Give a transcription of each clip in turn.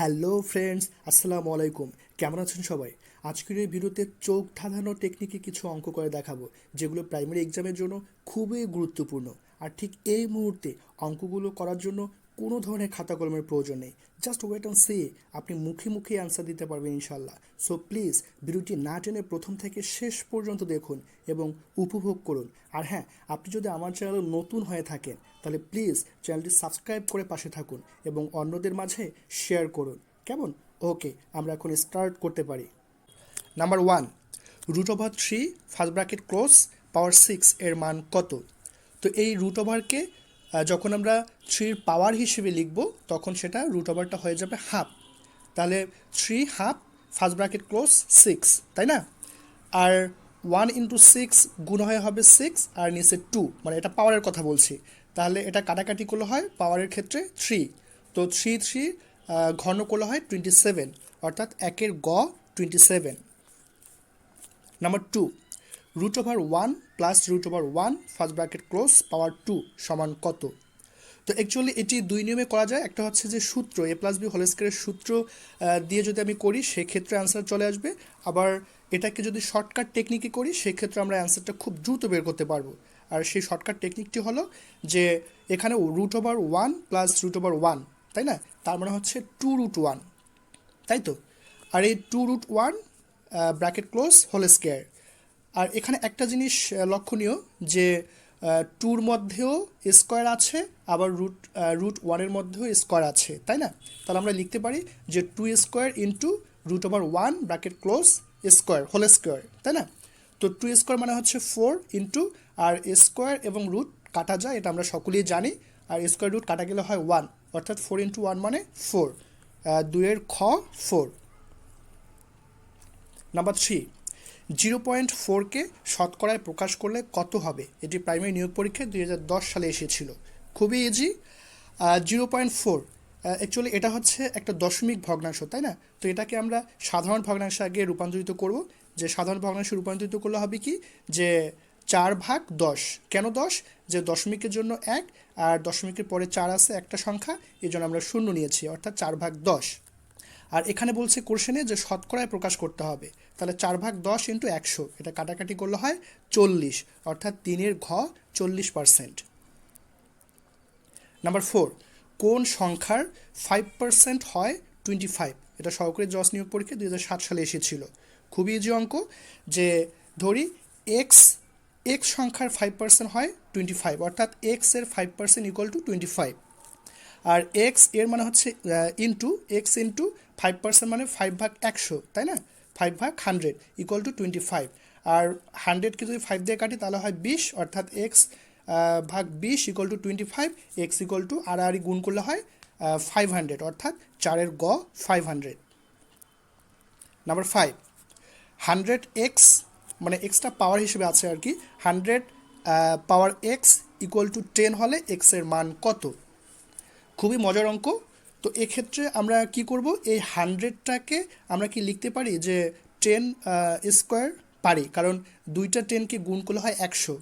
Hello friends, আসসালামু আলাইকুম। কেমন আছেন সবাই? আজকের এই ভিডিওতে চোখ ধাঁধানো টেকনিকে কিছু অঙ্ক করে দেখাবো, যেগুলো প্রাইমারি এক্সামের জন্য খুবই গুরুত্বপূর্ণ। আর ঠিক এই মুহূর্তে অঙ্কগুলো করার জন্য কোনো ধরনের খাতা কলমের প্রয়োজন নেই। জাস্ট ওয়েট অ্যান্ড সে আপনি মুখে মুখে অ্যান্সার দিতে পারবেন ইনশাল্লাহ সো প্লিজ ভিডিওটি না টেনে প্রথম থেকে শেষ পর্যন্ত দেখুন এবং উপভোগ করুন। আর হ্যাঁ আপনি যদি আমার চ্যানেল নতুন হয়ে থাকেন, তাহলে প্লিজ চ্যানেলটি সাবস্ক্রাইব করে পাশে থাকুন এবং অন্যদের মাঝে শেয়ার করুন। কেমন? ওকে আমরা এখন স্টার্ট করতে পারি। Number one root over three first bracket close power six এর মান কত? তো এই রুট ওভারকে যখন আমরা থ্রির পাওয়ার হিসেবে লিখব, তখন সেটা রুট ওভারটা হয়ে যাবে হাফ তাহলে three half first bracket close six তাই না? আর ওয়ান ইন্টু সিক্স গুণ হয়ে হবে সিক্স আর নিচে টু মানে এটা পাওয়ারের কথা বলছি। তাহলে এটা কাটাকাটি করলে হয় পাওয়ারের ক্ষেত্রে থ্রি তো থ্রি থ্রি ঘন করলে হয় টোয়েন্টি সেভেন অর্থাৎ একের গ twenty seven number two root over one plus root over one first bracket close power two সমান কত? তো অ্যাকচুয়ালি এটি দুই নিয়মে করা যায়। একটা হচ্ছে যে সূত্র এ প্লাস বি হোল স্কোয়ারের সূত্র দিয়ে যদি আমি করি, সেক্ষেত্রে অ্যান্সার চলে আসবে। আবার এটাকে যদি শর্টকাট টেকনিকে করি, সেক্ষেত্রে আমরা অ্যান্সারটা খুব দ্রুত বের করতে পারব। আর সেই শর্টকাট টেকনিকটি হলো যে এখানে root over one plus root over one তাই না? তার মানে হচ্ছে টু রুট ওয়ান তাই তো? আর এই two root one bracket close whole square আর এখানে একটা জিনিস লক্ষণীয় যে টুর মধ্যেও স্কোয়ার আছে, আবার রুট রুট ওয়ানের মধ্যেও স্কোয়ার আছে, তাই না? তাহলে আমরা লিখতে পারি যে two square into root over one bracket close square, whole square, তাই না? তো টু স্কোয়ার মানে হচ্ছে ফোর ইন্টু, আর স্কোয়ার এবং রুট কাটা যায়, এটা আমরা সকলেই জানি, আর স্কোয়ার রুট কাটা গেলে হয় ওয়ান, অর্থাৎ ফোর ইন্টু ওয়ান মানে ফোর দুইয়ের খ four. Number three zero point ফোরকে শতকরায় প্রকাশ করলে কত হবে? এটি প্রাইমারি নিয়োগ পরীক্ষায় দুই হাজার দশ সালে এসেছিল। খুবই easy zero point four actually এটা হচ্ছে একটা দশমিক ভগ্নাংশ, তাই না? তো এটাকে আমরা সাধারণ ভগ্নাংশে আগে রূপান্তরিত করব। যে সাধারণ ভগ্নাংশে রূপান্তরিত করলে হবে কি? যে চার ভাগ দশ। কেন দশ? যে দশমিকের জন্য এক, আর দশমিকের পরে চার আছে একটা সংখ্যা এই জন্য আমরা শূন্য নিয়েছি, অর্থাৎ চার ভাগ দশ। আর এখানে বলছে কোশ্চেনে যে শতকরায় প্রকাশ করতে হবে। তাহলে চার ভাগ দশ ইন্টু একশো, এটা কাটাকাটি করলে হয় চল্লিশ, অর্থাৎ তিনের ঘ চল্লিশ পার্সেন্ট। নাম্বার ফোর, কোন সংখ্যার ফাইভ পার্সেন্ট হয় টোয়েন্টি ফাইভ? এটা সহকারী জস নিয়োগ পরীক্ষা দুই সাত সালে এসেছিল। খুবই ইজি অঙ্ক যে ধরি এক্স এক্স সংখ্যার ফাইভ পার্সেন্ট হয় টোয়েন্টি ফাইভ, অর্থাৎ এক্সের five percent equal to twenty five. আর এক্সের মানে হচ্ছে into X into five percent মানে ফাইভ ভাগ একশো, তাই না? ফাইভ ভাগ hundred equal to twenty five আর হান্ড্রেডকে যদি ফাইভ দিয়ে কাটি তাহলে হয় বিশ, অর্থাৎ এক্স ভাগ বিশ equal to twenty five X equal to আড়াআড়ি গুণ করলে হয় ফাইভ হান্ড্রেড অর্থাৎ চারের গ five hundred number five hundred X মানে এক্সটা পাওয়ার হিসেবে আছে আর কি hundred power X equal to ten হলে এক্সের মান কত? খুবই মজার অঙ্ক। তো এক্ষেত্রে আমরা কি করব? এই হান্ড্রেডটাকে আমরা কি লিখতে পারি যে টেন স্কোয়ার পারি? কারণ দুইটা টেনকে গুণ করলে হয় একশো।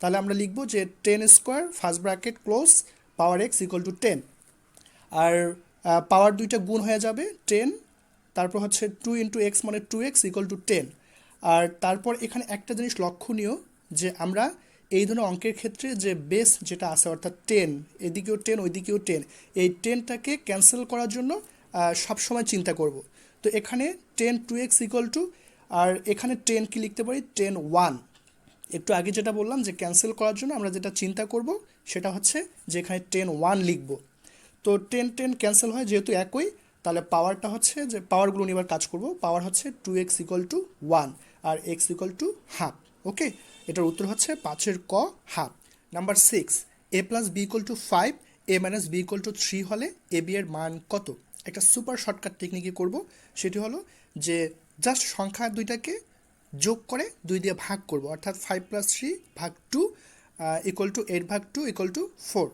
তাহলে আমরা লিখব যে ten square first bracket close power X equal to ten. R power দুইটা গুণ হয়ে যাবে টেন, তারপর হচ্ছে টু ইন্টু এক্স মানে two X equal to ten. আর তারপর এখানে একটা জিনিস লক্ষণীয় যে আমরা এই ধরনের অঙ্কের ক্ষেত্রে যে বেস যেটা আছে, অর্থাৎ টেন এদিকেও টেন ওইদিকেও টেন এই টেনটাকে ক্যান্সেল করার জন্য সবসময় চিন্তা করব। তো এখানে ten two X equal to আর এখানে টেন কি লিখতে পারি? টেন ওয়ান একটু আগে যেটা বললাম যে ক্যান্সেল করার জন্য আমরা যেটা চিন্তা করব, সেটা হচ্ছে যে এখানে টেন ওয়ান লিখব। তো টেন টেন ক্যান্সেল হয় যেহেতু একই, তাহলে পাওয়ারটা হচ্ছে যে পাওয়ারগুলো নিয়ে কাজ করব পাওয়ার হচ্ছে two X equal to one R X equal to half okay এটার উত্তর হচ্ছে পাঁচের ক half number six A plus B equal to five A minus B equal to three হলে এ বি এর মান কত? একটা সুপার শর্টকাট টেকনিকে করব, সেটি হলো যে জাস্ট সংখ্যা দুইটাকে যোগ করে দুই দিয়ে ভাগ করব, অর্থাৎ ফাইভ প্লাস থ্রি ভাগ টু ইকুয়াল টু এইট ভাগ টু ইকুয়াল টু ফোর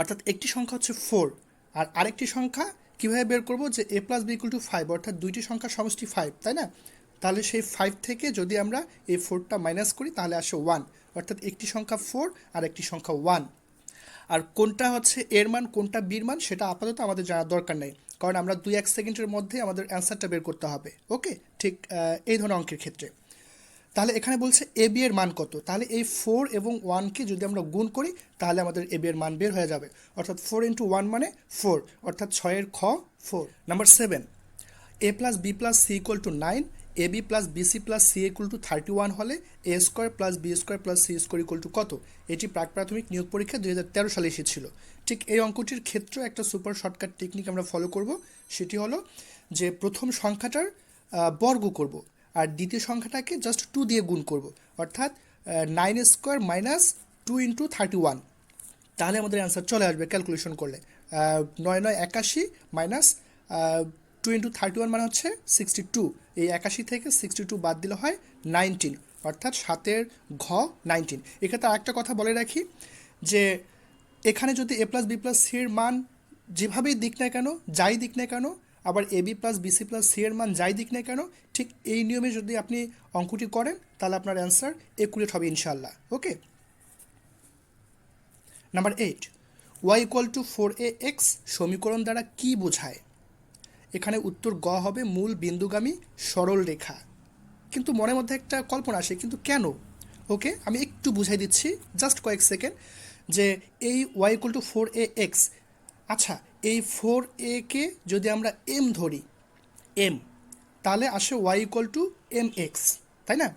অর্থাৎ একটি সংখ্যা হচ্ছে ফোর আর আরেকটি সংখ্যা কীভাবে বের করব যে A plus B equal to five অর্থাৎ দুইটি সংখ্যা সমষ্টি ফাইভ তাই না? তাহলে সেই ফাইভ থেকে যদি আমরা এই ফোরটা মাইনাস করি, তাহলে আসে ওয়ান অর্থাৎ একটি সংখ্যা ফোর আর একটি সংখ্যা ওয়ান আর কোনটা হচ্ছে এর মান, কোনটা বির মান, সেটা আপাতত আমাদের জানার দরকার নেই। কারণ আমরা দুই এক সেকেন্ডের মধ্যে আমাদের অ্যান্সারটা বের করতে হবে। ওকে ঠিক এই ধরনের অঙ্কের ক্ষেত্রে। তাহলে এখানে বলছে এ বি এর মান কত? তাহলে এই ফোর এবং ওয়ানকে যদি আমরা গুণ করি, তাহলে আমাদের এ বি এর মান বের হয়ে যাবে। অর্থাৎ ফোর ইন্টু ওয়ান মানে ফোর অর্থাৎ ছয়ের খ four number seven A plus B plus C equal to nine A B plus BC plus C equal to thirty one হলে A square plus B square plus C square equal to কত? এটি প্রাক প্রাথমিক নিয়োগ পরীক্ষা দুই হাজার তেরো সালে এসেছিল। ঠিক এই অঙ্কটির ক্ষেত্রে একটা সুপার শর্টকাট টেকনিক আমরা ফলো করব। সেটি হলো যে প্রথম সংখ্যাটার বর্গ করব আর দ্বিতীয় সংখ্যাটাকে জাস্ট টু দিয়ে গুণ করব। অর্থাৎ nine square minus two into thirty one তাহলে আমাদের অ্যান্সার চলে আসবে ক্যালকুলেশন করলে। নয় নয় একাশি minus two into thirty one মানে হচ্ছে সিক্সটি টু এই একাশি থেকে সিক্সটি টু বাদ দিলে হয় নাইনটিন অর্থাৎ সাতের ঘ নাইনটিন এক্ষেত্রে আরেকটা কথা বলে রাখি যে এখানে যদি এ প্লাস বি প্লাস সির মান যেভাবেই দিক না কেন, যাই দিক না কেন, আবার A B plus BC plus C এর মান যাই দিক না কেন, ঠিক এই নিয়মে যদি আপনি অঙ্কটি করেন, তাহলে আপনার অ্যান্সার একুরেট হবে ইনশাল্লাহ okay? Number eight Y equal to four A X সমীকরণ দ্বারা কি বোঝায়? এখানে উত্তর গ হবে মূল বিন্দুগামী সরল রেখা। কিন্তু মনের মধ্যে একটা কল্পনা আসে, কিন্তু কেন? ওকে, আমি একটু বুঝাই দিচ্ছি জাস্ট কয়েক সেকেন্ড যে এই Y equal to four A X আচ্ছা এই ফোর এ কে যদি আমরা এম ধরি এম তাহলে আসে Y equal to M X তাই না?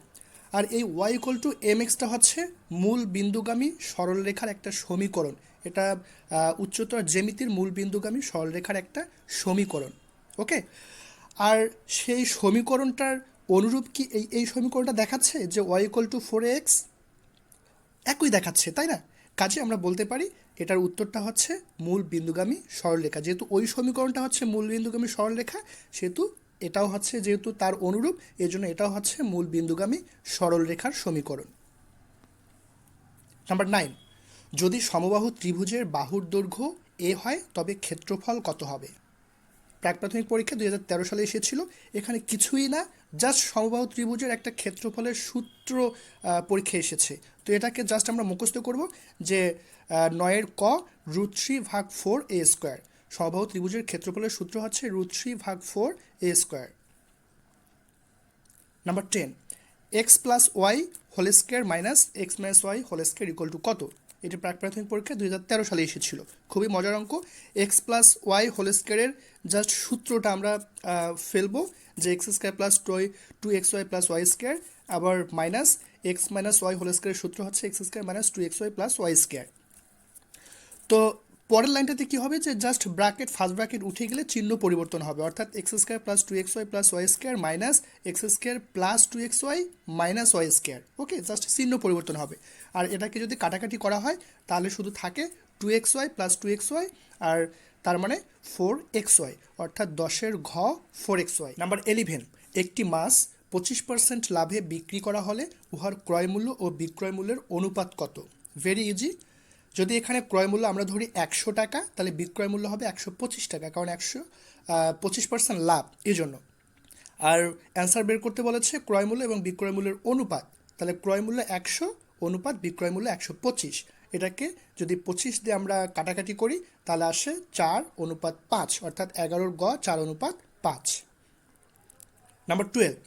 আর এই ওয়াই ইকুয়াল টু এম এক্সটা হচ্ছে মূল বিন্দুগামী সরলরেখার একটা সমীকরণ। এটা উচ্চতর জ্যামিতির মূল বিন্দুগামী সরলরেখার একটা সমীকরণ। ওকে আর সেই সমীকরণটার অনুরূপ কি এই এই সমীকরণটা দেখাচ্ছে যে Y equal to four X একই দেখাচ্ছে, তাই না? কাজে আমরা বলতে পারি এটার উত্তরটা হচ্ছে মূল বিন্দুগামী সরলরেখা। যেহেতু ওই সমীকরণটা হচ্ছে মূল বিন্দুগামী সরলরেখা, সেহেতু এটাও হচ্ছে যেহেতু তার অনুরূপ, এজন্য এটাও হচ্ছে মূল বিন্দুগামী সরলরেখার সমীকরণ। নাম্বার নাইন যদি সমবাহু ত্রিভুজের বাহুর দৈর্ঘ্য এ হয়, তবে ক্ষেত্রফল কত হবে? প্রাক প্রাথমিক পরীক্ষা দুই হাজার তেরো সালে এসেছিল। এখানে কিছুই না জাস্ট সমবাহু ত্রিভুজের একটা ক্ষেত্রফলের সূত্র পরীক্ষা এসেছে। তো এটাকে জাস্ট আমরা মুখস্থ করব যে নয়ের ক রুট থ্রি ভাগ ফোর এ স্কোয়ার। সমবাহু ত্রিভুজের ক্ষেত্রফলের সূত্র হচ্ছে রুট থ্রি ভাগ four A square. Number ten, X plus Y whole square minus X minus Y whole square equal to কত? এটি প্রাক প্রাথমিক পরীক্ষা দুই হাজার তেরো সালে এসেছিল। খুবই মজার অঙ্ক। এক্স প্লাস ওয়াই হোল স্কোয়ারের জাস্ট সূত্রটা আমরা ফেলব যে X square plus toy two X Y plus Y square আবার minus X minus Y whole স্কোয়ারের সূত্র হচ্ছে X square minus two X Y plus Y square তো পরের লাইনটাতে কি হবে যে জাস্ট ব্র্যাকেট ফার্স্ট ব্র্যাকেট উঠে গেলে চিহ্ন পরিবর্তন হবে। অর্থাৎ X square plus two X Y plus Y square minus X square plus two X Y minus Y square okay just চিহ্ন পরিবর্তন হবে। আর এটাকে যদি কাটাকাটি করা হয়, তাহলে শুধু থাকে two X Y plus two X Y আর তার মানে ফোর এক্স ওয়াই অর্থাৎ দশের ঘ four X Y number eleven একটি মাছ পঁচিশ পার্সেন্ট লাভে বিক্রি করা হলে উহার ক্রয়মূল্য ও বিক্রয় মূল্যের অনুপাত কত? ভেরি ইজি যদি এখানে ক্রয় মূল্য আমরা ধরি একশো টাকা, তাহলে বিক্রয় মূল্য হবে একশো পঁচিশ টাকা, কারণ একশো পঁচিশ পার্সেন্ট লাভ, এই জন্য। আর অ্যান্সার বের করতে বলেছে ক্রয় মূল্য এবং বিক্রয় মূল্যের অনুপাত। তাহলে ক্রয় মূল্য একশো, অনুপাত বিক্রয় মূল্য একশো পঁচিশ। এটাকে যদি পঁচিশ দিয়ে আমরা কাটাকাটি করি, তাহলে আসে চার অনুপাত পাঁচ, অর্থাৎ এগারোর গ, চার অনুপাত পাঁচ। নাম্বার টুয়েলভ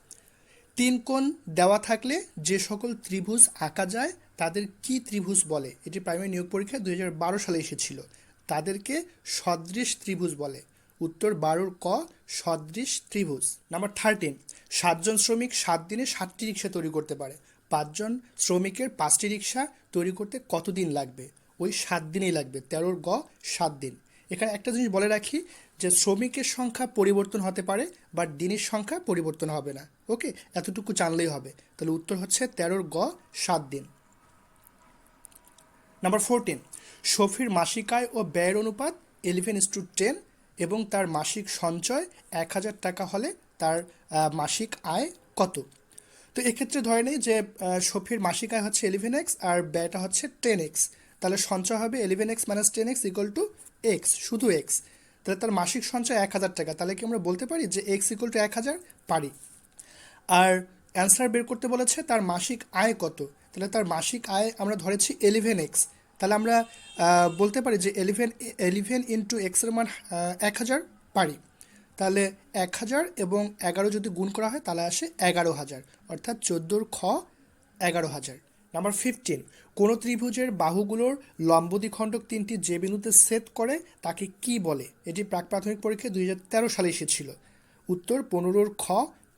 তিন কোণ দেওয়া থাকলে যে সকল ত্রিভুজ আঁকা যায় তাদের কি ত্রিভুজ বলে? এটি প্রাইমারি নিয়োগ পরীক্ষা দুই হাজার বারো সালে এসেছিল। তাদেরকে সদৃশ ত্রিভুজ বলে। উত্তর বারোর ক, সদৃশ ত্রিভুজ। নাম্বার থার্টিন সাতজন শ্রমিক সাত দিনে সাতটি রিক্সা তৈরি করতে পারে। পাঁচজন শ্রমিকের পাঁচটি রিক্সা তৈরি করতে কতদিন লাগবে? ওই সাত দিনেই লাগবে। তেরোর গ, সাত দিন। এখানে একটা জিনিস বলে রাখি যে, শ্রমিকের সংখ্যা পরিবর্তন হতে পারে বাট দিনের সংখ্যা পরিবর্তন হবে না। ওকে এতটুকু জানলেই হবে। তাহলে উত্তর হচ্ছে তেরোর গ, সাত দিন। নাম্বার ফোরটিন শফির মাসিক আয় ও ব্যয়ের অনুপাত ইলেভেন ইস টু টেন এবং তার মাসিক সঞ্চয় এক হাজার টাকা হলে তার মাসিক আয় কত? তো এক্ষেত্রে ধরে নেই যে শফির মাসিক আয় হচ্ছে ইলেভেন এক্স আর ব্যয়টা হচ্ছে টেন এক্স তাহলে সঞ্চয় হবে eleven X minus ten X equal to X শুধু এক্স তাহলে তার মাসিক সঞ্চয় এক হাজার টাকা। তাহলে কি আমরা বলতে পারি যে এক্স ইকুয়াল টু এক হাজার? পারি। আর অ্যান্সার বের করতে বলেছে তার মাসিক আয় কত। তাহলে তার মাসিক আয় আমরা ধরেছি এলিভেন এক্স তাহলে আমরা বলতে পারি যে এলিভেন এলিভেন ইন্টু এক্সের মান এক হাজার পারি। তাহলে এক হাজার এবং এগারো যদি গুণ করা হয়, তাহলে আসে এগারো হাজার। অর্থাৎ চোদ্দোর খ, এগারো হাজার। নাম্বার ফিফটিন কোনো ত্রিভুজের বাহুগুলোর লম্ব দ্বিখণ্ডক তিনটি যে বিন্দুতে সেট করে, তাকে কি বলে? এটি প্রাক প্রাথমিক পরীক্ষায় দুই হাজার তেরো সালে এসেছিল। উত্তর, পনেরোর খ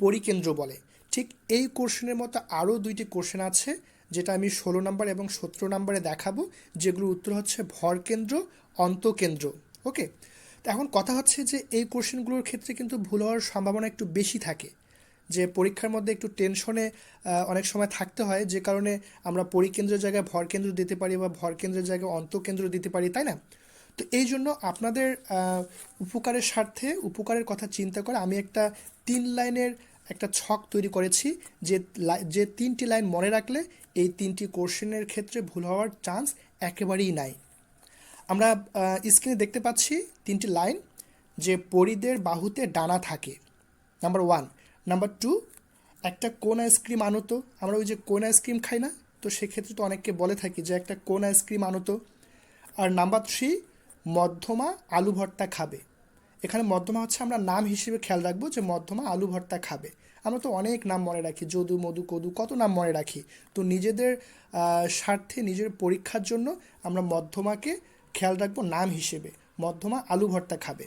পরিকেন্দ্র বলে। ঠিক এই কোশ্চেনের মতো আরও দুইটি কোশ্চেন আছে। যেটা আমি ষোলো নম্বর এবং সতেরো নম্বরে দেখাবো, যেগুলোর উত্তর হচ্ছে ভরকেন্দ্র অন্তকেন্দ্র। ওকে? তো এখন কথা হচ্ছে যে এই কোশ্চেনগুলোর ক্ষেত্রে কিন্তু ভুল হওয়ার সম্ভাবনা একটু বেশি থাকে। যে পরীক্ষার মধ্যে একটু টেনশনে অনেক সময় থাকতে হয়, যে কারণে আমরা পরিকেন্দ্রের জায়গায় ভরকেন্দ্র দিতে পারি বা ভরকেন্দ্রের জায়গায় অন্তকেন্দ্র দিতে পারি, তাই না? তো এই জন্য আপনাদের উপকারের স্বার্থে, উপকারের কথা চিন্তা করে আমি একটা তিন লাইনের একটা ছক তৈরি করেছি যে যে তিনটি লাইন মনে রাখলে এই তিনটি কোশ্চেনের ক্ষেত্রে ভুল হওয়ার চান্স একেবারেই নাই। আমরা স্ক্রিনে দেখতে পাচ্ছি তিনটি লাইন যে পরিদের বাহুতে ডানা থাকে। Number one. নাম্বার টু, একটা কোন আইসক্রিম আনো তো আমরা ওই যে কোন আইসক্রিম খাই না, তো সেক্ষেত্রে তো অনেককে বলে থাকি যে একটা কোন আইসক্রিম আনো তো আর নাম্বার থ্রি, মধ্যমা আলু ভর্তা খাবে। এখানে মধ্যমা হচ্ছে আমরা নাম হিসেবে খেয়াল রাখব যে মধ্যমা আলু ভর্তা খাবে। আমরা তো অনেক নাম মনে রাখি, যদু, মধু, কদু, কত নাম মনে রাখি। তো নিজেদের স্বার্থে, নিজের পরীক্ষার জন্য আমরা মধ্যমাকে খেয়াল রাখব নাম হিসেবে। মধ্যমা আলু ভর্তা খাবে।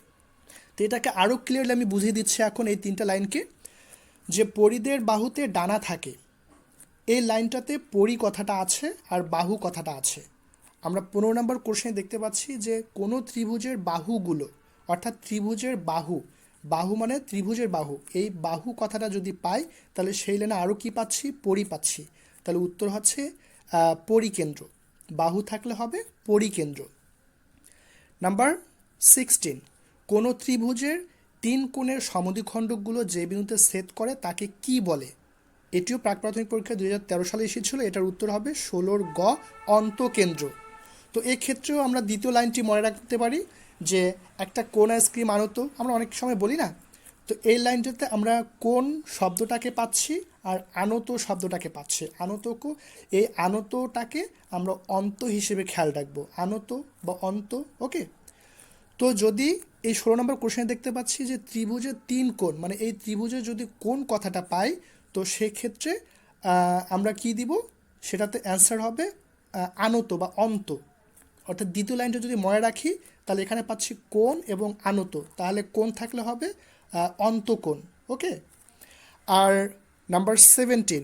তো এটাকে আরও ক্লিয়ারলি আমি বুঝিয়ে দিচ্ছি এখন এই তিনটা লাইনকে, যে পরিদের বাহুতে ডানা থাকে। এই লাইনটাতে পরি কথাটা আছে আর বাহু কথাটা আছে। আমরা পনেরো নম্বর কোশ্চেনে দেখতে পাচ্ছি যে কোনো ত্রিভুজের বাহুগুলো অর্থাৎ ত্রিভুজের বাহু। বাহু মানে ত্রিভুজের বাহু। এই বাহু কথাটা যদি পাই, তাহলে সেই লাইনে আরও কী পাচ্ছি? পরি পাচ্ছি। তাহলে উত্তর হচ্ছে পরিকেন্দ্র। বাহু থাকলে হবে পরিকেন্দ্র। Number sixteen. কোনো ত্রিভুজের তিন কোণের সমদ্বিখণ্ডকগুলো যে বিন্দুতে সেট করে, তাকে কি বলে? এটিও প্রাক প্রাথমিক পরীক্ষা দুই হাজার তেরো সালে এসেছিল, এটার উত্তর হবে ষোলোর গ অন্তকেন্দ্র। তো এক্ষেত্রেও আমরা দ্বিতীয় লাইনটি মনে রাখতে পারি যে একটা কোন আইসক্রিম আনত, আমরা অনেক সময় বলি না? তো এই লাইনটাতে আমরা কোন শব্দটাকে পাচ্ছি আর আনত শব্দটাকে পাচ্ছি। আনতকো এই আনতটাকে আমরা অন্ত হিসেবে খেয়াল রাখব। আনত বা অন্ত, ওকে? তো যদি এই ষোলো নম্বর কোশ্চেনে দেখতে পাচ্ছি যে ত্রিভুজের তিন কোণ মানে এই ত্রিভুজে যদি কোন কথাটা পাই, তো সেক্ষেত্রে আমরা কি দিব? সেটাতে অ্যান্সার হবে আনত বা অন্ত। অর্থাৎ দ্বিতীয় লাইনটা যদি মনে রাখি তাহলে এখানে পাচ্ছি কোন এবং আনত। তাহলে কোন থাকলে হবে অন্তকোণ ওকে আর নাম্বার সেভেন্টিন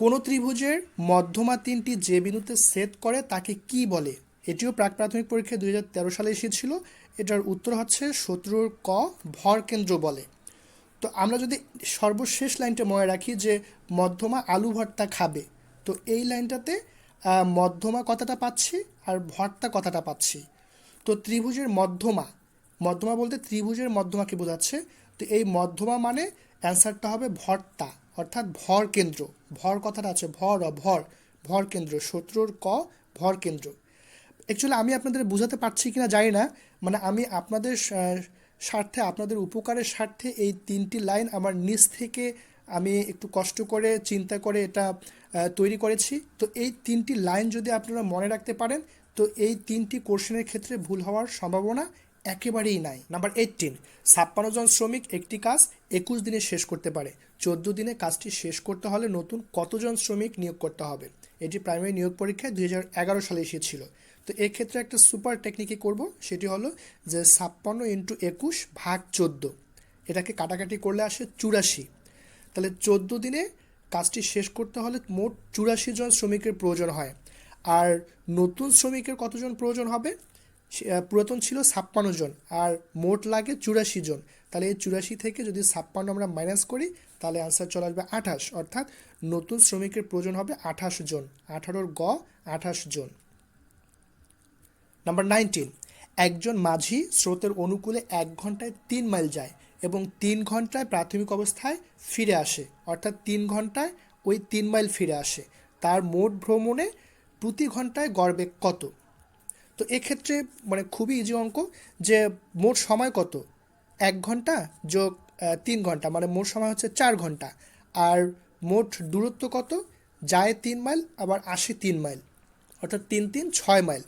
কোনো ত্রিভুজের মধ্যমা তিনটি যে বিন্দুতে সেট করে তাকে কি বলে? এটিও প্রাক প্রাথমিক পরীক্ষায় দুই হাজার তেরো সালে এসেছিল। এটার উত্তর হচ্ছে শত্রুর ক ভর কেন্দ্র বলে। তো আমরা যদি সর্বশেষ লাইনটা মনে রাখি যে মধ্যমা আলু ভর্তা খাবে, তো এই লাইনটাতে মধ্যমা কথাটা পাচ্ছি আর ভর্তা কথাটা পাচ্ছি। তো ত্রিভুজের মধ্যমা মধ্যমা বলতে ত্রিভুজের মধ্যমাকে বোঝাচ্ছে? তো এই মধ্যমা মানে অ্যান্সারটা হবে ভর্তা, অর্থাৎ ভর কেন্দ্র। ভর কথাটা আছে ভর ভর ভর কেন্দ্র, শত্রুর ক, ভর কেন্দ্র। অ্যাকচুয়ালি আমি আপনাদের বোঝাতে পারছি কি না জানি না মানে আমি আপনাদের স্বার্থে, আপনাদের উপকারের স্বার্থে এই তিনটি লাইন আমার নিজ থেকে আমি একটু কষ্ট করে, চিন্তা করে এটা তৈরি করেছি। তো এই তিনটি লাইন যদি আপনারা মনে রাখতে পারেন, তো এই তিনটি কোশ্চেনের ক্ষেত্রে ভুল হওয়ার সম্ভাবনা একেবারেই নাই। নাম্বার এইটিন ছাপ্পান্ন জন শ্রমিক একটি কাজ একুশ দিনে শেষ করতে পারে। চোদ্দ দিনে কাজটি শেষ করতে হলে নতুন কতজন শ্রমিক নিয়োগ করতে হবে? এটি প্রাইমারি নিয়োগ পরীক্ষায় দুই হাজার এগারো সালে এসেছিল। তো এক্ষেত্রে একটা সুপার টেকনিকে করব, সেটি হলো যে ছাপ্পান্ন ইন্টু একুশ ভাগ চোদ্দ। এটাকে কাটাকাটি করলে আসে চুরাশি। তাহলে চোদ্দ দিনে কাজটি শেষ করতে হলে মোট চুরাশি জন শ্রমিকের প্রয়োজন হয়। আর নতুন শ্রমিকের কতজন প্রয়োজন হবে? পুরাতন ছিল ছাপ্পান্ন জন, আর মোট লাগে চুরাশি জন। তাহলে এই চুরাশি থেকে যদি ছাপ্পান্ন আমরা মাইনাস করি, তাহলে আনসার চলে আসবে আঠাশ। অর্থাৎ নতুন শ্রমিকের প্রয়োজন হবে আঠাশ জন। আঠারোর গ, আঠাশ জন। নাম্বার নাইনটিন একজন মাঝি স্রোতের অনুকূলে এক ঘন্টায় তিন মাইল যায়। এবং তিন ঘন্টায় প্রাথমিক অবস্থায় ফিরে আসে। অর্থাৎ তিন ঘন্টায় ওই তিন মাইল ফিরে আসে। তার মোট ভ্রমণে প্রতি ঘন্টায় গড়বেগ কত? তো এক্ষেত্রে মানে খুবই ইজি অঙ্ক যে মোট সময় কত? এক ঘণ্টা যোগ তিন ঘণ্টা মানে মোট সময় হচ্ছে চার ঘণ্টা। আর মোট দূরত্ব কত? যায় তিন মাইল, আবার আসে তিন মাইল। অর্থাৎ তিন তিন, ছয় মাইল।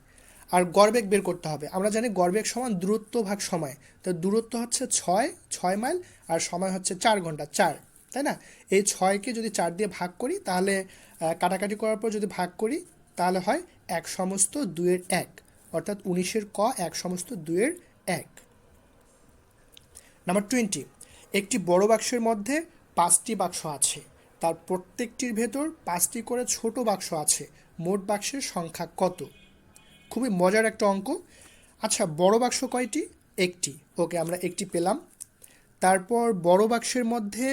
আর গড়বেগ বের করতে হবে। আমরা জানি গড়বেগ সমান দূরত্ব ভাগ সময়। তো দূরত্ব হচ্ছে ছয় ছয় মাইল, আর সময় হচ্ছে চার ঘণ্টা, চার, তাই না? এই ছয়কে যদি চার দিয়ে ভাগ করি, তাহলে কাটাকাটি করার পর যদি ভাগ করি, তাহলে হয় এক সমস্ত দুয়ের এক, অর্থাৎ উনিশের ক এক সমস্ত দুয়ের এক। নাম্বার টোয়েন্টি একটি বড় বাক্সের মধ্যে পাঁচটি বাক্স আছে। তার প্রত্যেকটির ভেতর পাঁচটি করে ছোট বাক্স আছে। মোট বাক্সের সংখ্যা কত? খুবই মজার একটা অঙ্ক। আচ্ছা বড় বাক্স কয়টি? একটি। ওকে, আমরা একটি পেলাম। তারপর বড় বাক্সের মধ্যে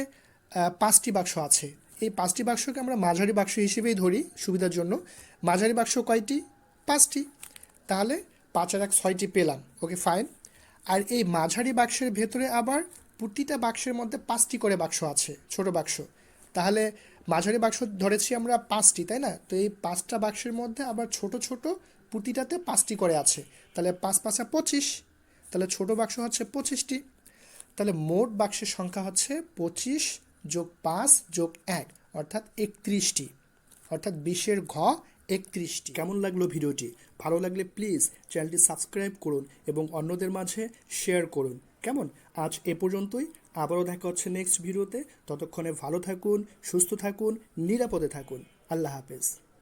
পাঁচটি বাক্স আছে। এই পাঁচটি বাক্সকে আমরা মাঝারি বাক্স হিসেবেই ধরি সুবিধার জন্য। মাঝারি বাক্স কয়টি? পাঁচটি। তাহলে পাঁচ আর এক ছয়টি পেলাম। ওকে, ফাইন। আর এই মাঝারি বাক্সের ভেতরে আবার প্রতিটা বাক্সের মধ্যে পাঁচটি করে বাক্স আছে, ছোট বাক্স। তাহলে মাঝারি বাক্স ধরেছি আমরা পাঁচটি, তাই না? তো এই পাঁচটা বাক্সের মধ্যে আবার ছোট ছোট প্রতিটাতে পাঁচটি করে আছে। তাহলে পাঁচ পাঁচা পঁচিশ, তাহলে ছোট বাক্স হচ্ছে পঁচিশটি। তাহলে মোট বাক্সের সংখ্যা হচ্ছে পঁচিশ যোগ পাঁচ যোগ এক, অর্থাৎ একত্রিশটি। অর্থাৎ বিশের ঘ একত্রিশটি। কেমন লাগল ভিডিওটি? ভালো লাগলে প্লিজ চ্যানেলটি সাবস্ক্রাইব করুন এবং অন্যদের মাঝে শেয়ার করুন। কেমন? আজ এ পর্যন্তই। আবারও দেখা হচ্ছে নেক্সট ভিডিওতে। ততক্ষণে ভালো থাকুন, সুস্থ থাকুন, নিরাপদে থাকুন। আল্লাহ হাফেজ।